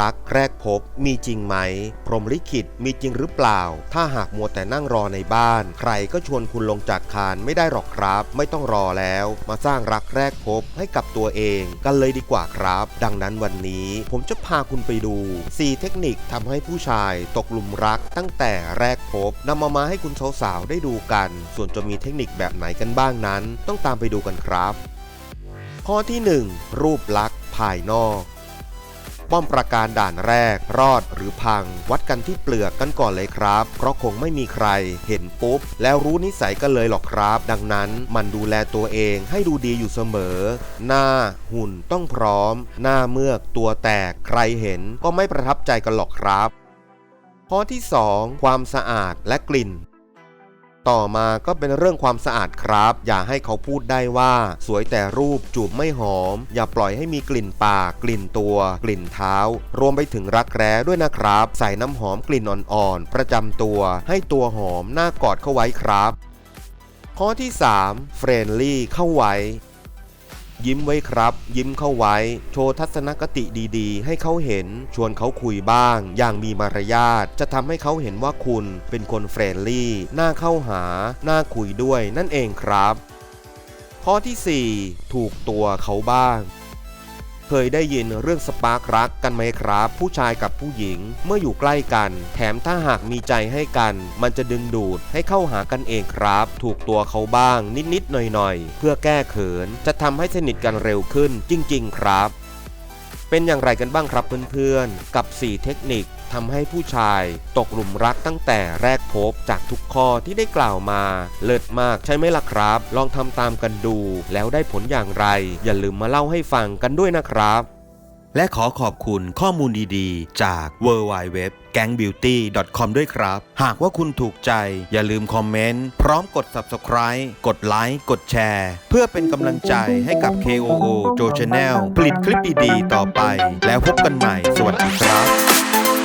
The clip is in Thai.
รักแรกพบมีจริงไหม พรมลิขิตมีจริงหรือเปล่า ถ้าหากมัวแต่นั่งรอในบ้าน ใครก็ชวนคุณลงจากคานไม่ได้หรอกครับ ไม่ต้องรอแล้ว มาสร้างรักแรกพบให้กับตัวเองกันเลยดีกว่าครับ ดังนั้นวันนี้ผมจะพาคุณไปดู 4 เทคนิคทำให้ผู้ชายตกหลุมรักตั้งแต่แรกพบนำมามาให้คุณสาวๆได้ดูกัน ส่วนจะมีเทคนิคแบบไหนกันบ้างนั้น ต้องตามไปดูกันครับ ข้อที่ 1 รูปลักษณ์ภายนอก ป้อมประการด่านแรก รอดหรือพัง วัดกันที่เปลือกกันก่อนเลยครับ เพราะคงไม่มีใคร เห็นปุ๊บ แล้วรู้นิสัยกันเลยหรอกครับ ดังนั้นมันดูแลตัวเองให้ดูดีอยู่เสมอ หน้าหุ่นต้องพร้อม หน้าเมือกตัวแตกใครเห็นก็ไม่ประทับใจกันหรอกครับ ข้อที่ 2 ความสะอาดและกลิ่น ต่อมาก็เป็นเรื่องความสะอาดครับ อย่าให้เขาพูดได้ว่า สวยแต่รูปจูบไม่หอม อย่าปล่อยให้มีกลิ่นปาก กลิ่นตัว กลิ่นเท้า รวมไปถึงรักแร้ด้วยนะครับ ใส่น้ำหอมกลิ่นอ่อนๆประจำตัว ให้ตัวหอมหน้ากอดเข้าไว้ครับ ข้อที่ 3 เฟรนลี่เข้าไว้ ยิ้มไว้ครับ ยิ้มเข้าไว้ โชว์ทัศนคติดีๆ ให้เขาเห็น ชวนเขาคุยบ้าง อย่างมีมารยาท จะทำให้เขาเห็นว่าคุณเป็นคนเฟรนลี่ น่าเข้าหา น่าคุยด้วยนั่นเองครับ ข้อทีสี่4 ถูกตัวเขาบ้าง เคยได้ยินเรื่องสปาร์ครักกันไหมครับ ผู้ชายกับผู้หญิงเมื่ออยู่ใกล้กัน แถมถ้าหากมีใจให้กัน มันจะดึงดูดให้เข้าหากันเองครับ ถูกตัวเขาบ้างนิดๆหน่อยๆ เพื่อแก้เขิน จะทำให้สนิทกันเร็วขึ้นจริง ๆ ครับเป็นอย่างไรกันบ้างครับเพื่อนๆ กับ 4 เทคนิค ทำให้ผู้ชายตกหลุมรักตั้งแต่แรกพบจากทุกข้อที่ได้กล่าวมา เลิศมากใช่ไหมล่ะครับ ลองทำตามกันดูแล้วได้ผลอย่างไร อย่าลืมมาเล่าให้ฟังกันด้วยนะครับ และขอขอบคุณข้อมูลดีๆ จาก w w w g a n g b e a u t y c o m ด้วยครับ หากว่าคุณถูกใจ อย่าลืมคอมเมนต์ พร้อมกด Subscribe กดไลค์กดแชร์ เพื่อเป็นกำลังใจให้กับ KOO Joe Channel ผลิตคลิปดีๆต่อไป แล้วพบกันใหม่ สวัสดีครับ